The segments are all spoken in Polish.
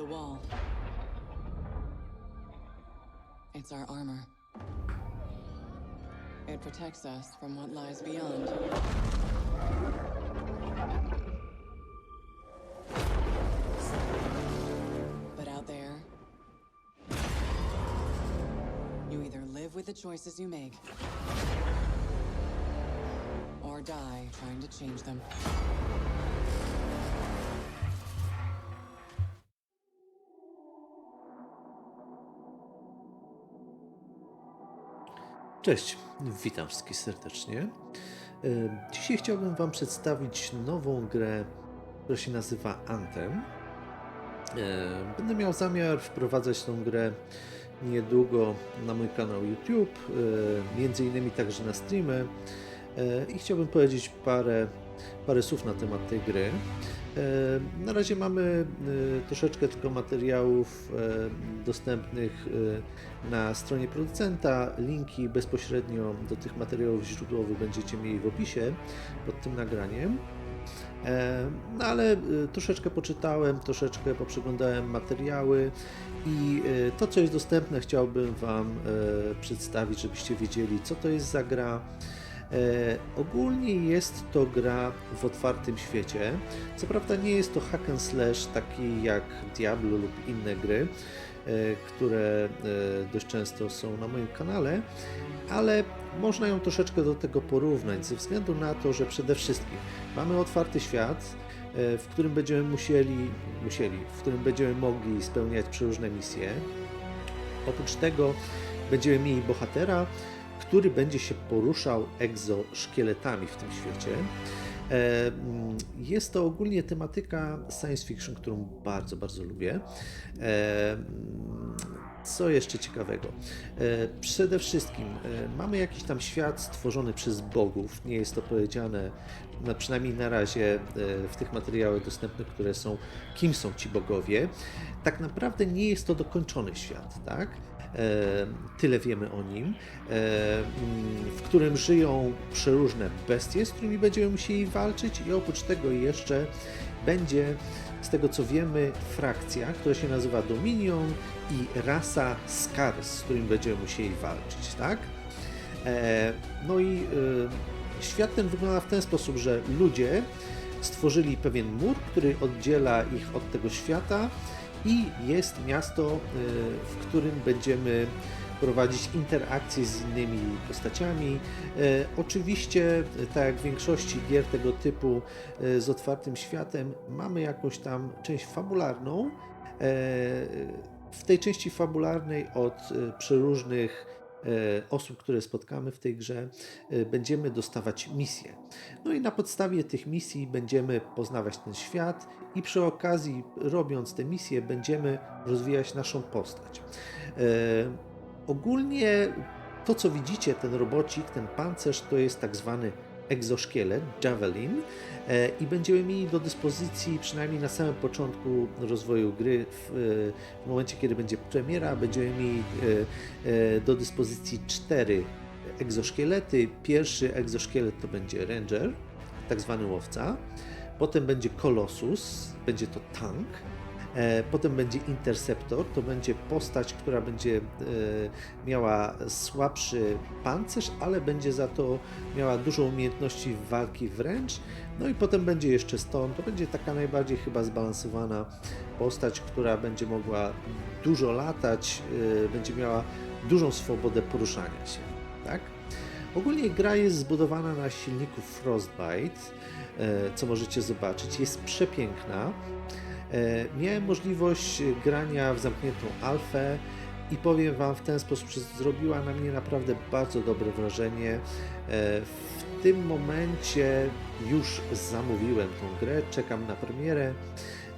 The wall. It's our armor. It protects us from what lies beyond. But out there, you either live with the choices you make, or die trying to change them. Cześć, witam wszystkich serdecznie. E, Dzisiaj chciałbym Wam przedstawić nową grę, która się nazywa Anthem. E, Będę miał zamiar wprowadzać tą grę niedługo na mój kanał YouTube, e, między innymi także na streamy i chciałbym powiedzieć parę, parę słów na temat tej gry. E, Na razie mamy e, troszeczkę tylko materiałów e, dostępnych na stronie producenta. Linki bezpośrednio do tych materiałów źródłowych będziecie mieli w opisie pod tym nagraniem. No ale troszeczkę poczytałem, troszeczkę poprzeglądałem materiały i to, co jest dostępne, chciałbym Wam przedstawić, żebyście wiedzieli, co to jest za gra. E, ogólnie jest to gra w otwartym świecie. Co prawda nie jest to hack and slash taki jak Diablo lub inne gry, e, które e, dość często są na moim kanale, ale można ją troszeczkę do tego porównać ze względu na to, że przede wszystkim mamy otwarty świat, w którym będziemy musieli, musieli, w którym będziemy mogli spełniać przeróżne misje. Oprócz tego będziemy mieli bohatera, który będzie się poruszał egzoszkieletami w tym świecie. E, mm, Jest to ogólnie tematyka science fiction, którą bardzo, bardzo lubię. E, mm, Co jeszcze ciekawego? E, Przede wszystkim mamy jakiś tam świat stworzony przez bogów. Nie jest to powiedziane, no przynajmniej na razie, w tych materiałach dostępnych, które są, kim są ci bogowie. Tak naprawdę nie jest to dokończony świat, tak? E, Tyle wiemy o nim, e, mm, w którym żyją przeróżne bestie, z którymi będziemy musieli walczyć, i oprócz tego jeszcze będzie, z tego co wiemy, frakcja, która się nazywa Dominion i rasa Scars, z którym będziemy musieli walczyć, tak? E, No i świat ten wygląda w ten sposób, że ludzie stworzyli pewien mur, który oddziela ich od tego świata i jest miasto, e, w którym będziemy prowadzić interakcje z innymi postaciami. E, Oczywiście, tak jak w większości gier tego typu e, z otwartym światem, mamy jakąś tam część fabularną. E, W tej części fabularnej od e, przeróżnych osób, które spotkamy w tej grze, e, będziemy dostawać misje. No i na podstawie tych misji będziemy poznawać ten świat i przy okazji, robiąc te misje, będziemy rozwijać naszą postać. E, Ogólnie to, co widzicie, ten robocik, ten pancerz, to jest tak zwany egzoszkielet, javelin e, i będziemy mieli do dyspozycji, przynajmniej na samym początku rozwoju gry, w, e, w momencie, kiedy będzie premiera, będziemy mieli e, do dyspozycji cztery egzoszkielety. Pierwszy egzoszkielet to będzie Ranger, tak zwany łowca. Potem będzie Colossus, będzie to tank. E, Potem będzie Interceptor, to będzie postać, która będzie e, miała słabszy pancerz, ale będzie za to miała dużo umiejętności walki wręcz. No i potem będzie jeszcze Stone, to będzie taka najbardziej chyba zbalansowana postać, która będzie mogła dużo latać, e, będzie miała dużą swobodę poruszania się. Tak? Ogólnie gra jest zbudowana na silniku Frostbite, co możecie zobaczyć. Jest przepiękna. E, Miałem możliwość grania w zamkniętą alfę i powiem Wam w ten sposób, że zrobiła na mnie naprawdę bardzo dobre wrażenie. E, W tym momencie już zamówiłem tą grę, czekam na premierę.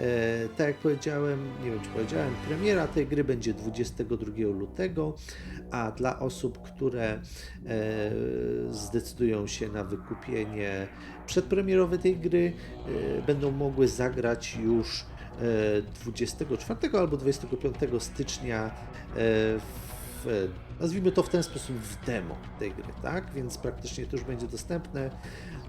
E, tak jak powiedziałem, nie wiem czy powiedziałem, premiera tej gry będzie 22 lutego, a dla osób, które zdecydują się na wykupienie przedpremierowe tej gry, będą mogły zagrać już 24 albo 25 stycznia e, w, nazwijmy to w ten sposób w demo tej gry, tak? Więc praktycznie to już będzie dostępne.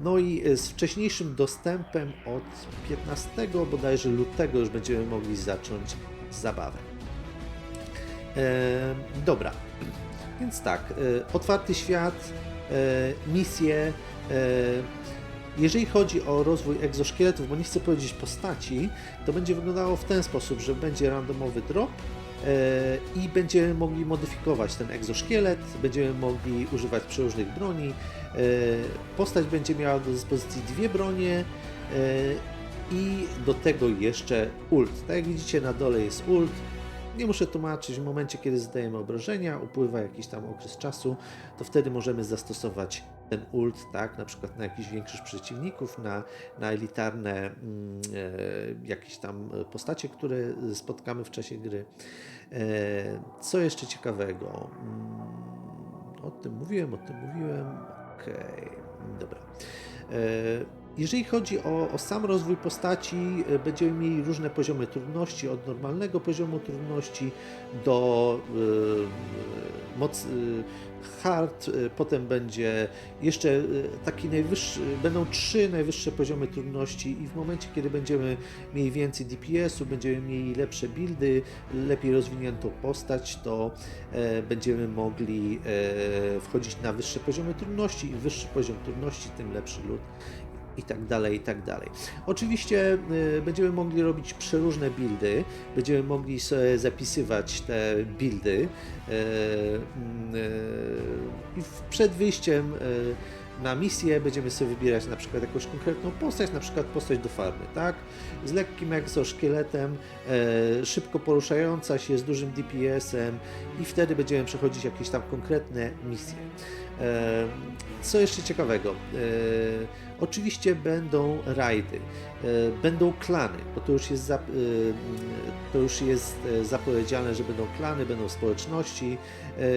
No i e, z wcześniejszym dostępem od 15 bodajże lutego już będziemy mogli zacząć zabawę. E, dobra, więc tak, e, otwarty świat, e, misje. E, jeżeli chodzi o rozwój egzoszkieletów, bo nie chcę powiedzieć postaci, to będzie wyglądało w ten sposób, że będzie randomowy drop e, i będziemy mogli modyfikować ten egzoszkielet, będziemy mogli używać przeróżnych broni. E, postać będzie miała do dyspozycji dwie bronie e, i do tego jeszcze ult. Tak jak widzicie na dole jest ult. Nie muszę tłumaczyć, w momencie kiedy zadajemy obrażenia, upływa jakiś tam okres czasu, to wtedy możemy zastosować ten ult, tak, na przykład na jakichś większych przeciwników, na, na elitarne mm, e, jakieś tam postacie, które spotkamy w czasie gry. E, co jeszcze ciekawego? Mm, o tym mówiłem, o tym mówiłem. Okej, dobra. Jeżeli chodzi o, o sam rozwój postaci, e, będziemy mieli różne poziomy trudności, od normalnego poziomu trudności do e, moc, e, hard, potem będzie jeszcze taki najwyższy, będą trzy najwyższe poziomy trudności i w momencie, kiedy będziemy mieli więcej DPS-u, będziemy mieli lepsze buildy, lepiej rozwiniętą postać, to e, będziemy mogli e, wchodzić na wyższe poziomy trudności. Im wyższy poziom trudności, tym lepszy lód i tak dalej, i tak dalej. Oczywiście y, będziemy mogli robić przeróżne buildy, będziemy mogli sobie zapisywać te buildy y, y, i przed wyjściem na misję będziemy sobie wybierać na przykład jakąś konkretną postać, na przykład postać do farmy, tak? Z lekkim egzoszkieletem, e, szybko poruszająca się, z dużym DPS-em i wtedy będziemy przechodzić jakieś tam konkretne misje. E, Co jeszcze ciekawego? E, Oczywiście będą rajdy, e, będą klany, bo to już jest, to już jest zapowiedziane, że będą klany, będą społeczności,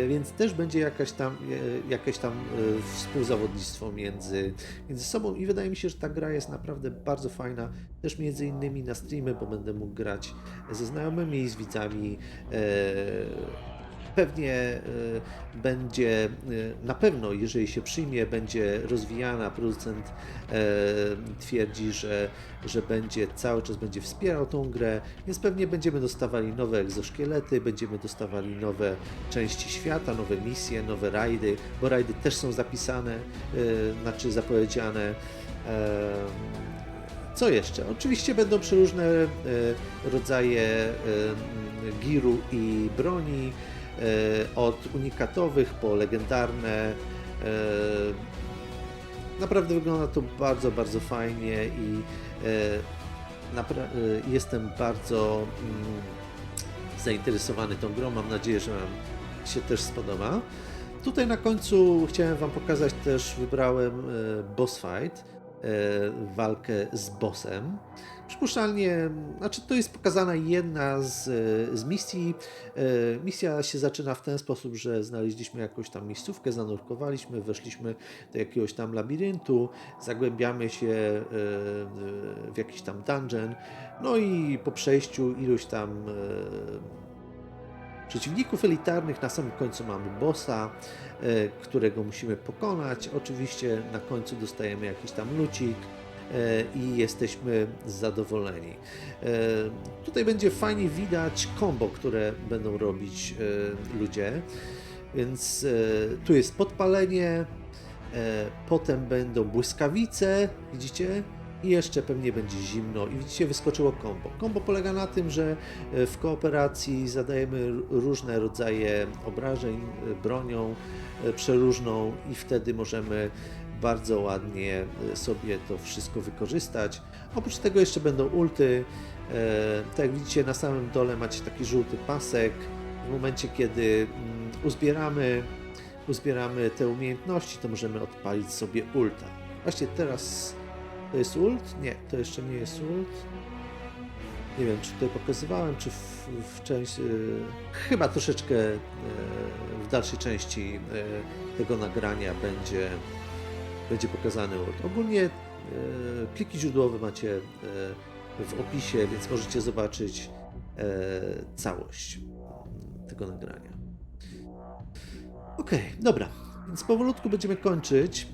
więc też będzie jakaś tam, jakieś tam współzawodnictwo między, między sobą i wydaje mi się, że ta gra jest naprawdę bardzo fajna, też między innymi na streamy, bo będę mógł grać ze znajomymi z widzami. Pewnie e, będzie, e, na pewno, jeżeli się przyjmie, będzie rozwijana. Producent e, twierdzi, że, że będzie cały czas będzie wspierał tą grę, więc pewnie będziemy dostawali nowe egzoszkielety, będziemy dostawali nowe części świata, nowe misje, nowe rajdy, bo rajdy też są zapisane, znaczy zapowiedziane. Co jeszcze? Oczywiście będą przeróżne rodzaje giru i broni, od unikatowych po legendarne. E, naprawdę wygląda to bardzo, bardzo fajnie i e, e, jestem bardzo mm, zainteresowany tą grą. Mam nadzieję, że Wam się też spodoba. Tutaj na końcu chciałem Wam pokazać też, wybrałem e, boss fight, e, walkę z bossem. Przypuszczalnie, znaczy to jest pokazana jedna z, e, z misji. E, Misja się zaczyna w ten sposób, że znaleźliśmy jakąś tam miejscówkę, zanurkowaliśmy, weszliśmy do jakiegoś tam labiryntu, zagłębiamy się e, w jakiś tam dungeon, no i po przejściu iluś tam e, przeciwników elitarnych. Na samym końcu mamy bossa, e, którego musimy pokonać. Oczywiście na końcu dostajemy jakiś tam lucik e, i jesteśmy zadowoleni. E, Tutaj będzie fajnie widać combo, które będą robić ludzie. Więc tu jest podpalenie, potem będą błyskawice, widzicie? I jeszcze pewnie będzie zimno. I widzicie, wyskoczyło combo. Combo polega na tym, że e, w kooperacji zadajemy różne rodzaje obrażeń e, bronią e, przeróżną i wtedy możemy bardzo ładnie sobie to wszystko wykorzystać. Oprócz tego jeszcze będą ulty. Tak jak widzicie, na samym dole macie taki żółty pasek. W momencie, kiedy mm, uzbieramy, uzbieramy te umiejętności, to możemy odpalić sobie ulta. Właśnie teraz to jest ult? Nie, to jeszcze nie jest ult. Nie wiem, czy tutaj pokazywałem, czy w, w części. chyba troszeczkę e, w dalszej części e, tego nagrania będzie, będzie pokazany ult. Ogólnie e, pliki źródłowe macie e, w opisie, więc możecie zobaczyć e, całość tego nagrania. Okej, dobra, więc powolutku będziemy kończyć.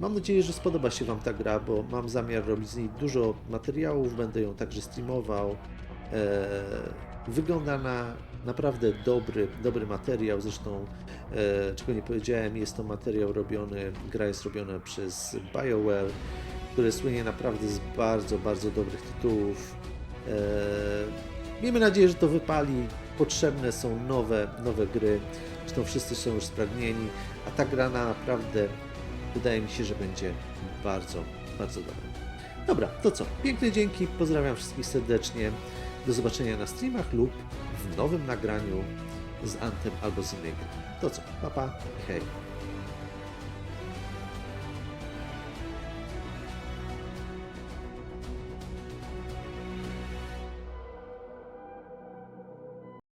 Mam nadzieję, że spodoba się Wam ta gra, bo mam zamiar robić z niej dużo materiałów, będę ją także streamował. E, wygląda na naprawdę dobry, dobry materiał, zresztą e, czego nie powiedziałem, jest to materiał robiony, gra jest robiona przez BioWare, które słynie naprawdę z bardzo, bardzo dobrych tytułów. E, miejmy nadzieję, że to wypali. Potrzebne są nowe, nowe gry. Zresztą wszyscy są już spragnieni, a ta gra na naprawdę wydaje mi się, że będzie bardzo, bardzo dobra. Dobra, to co? Piękne dzięki, pozdrawiam wszystkich serdecznie. Do zobaczenia na streamach lub w nowym nagraniu z Antem albo z innej gry. To co? Pa, pa, hej.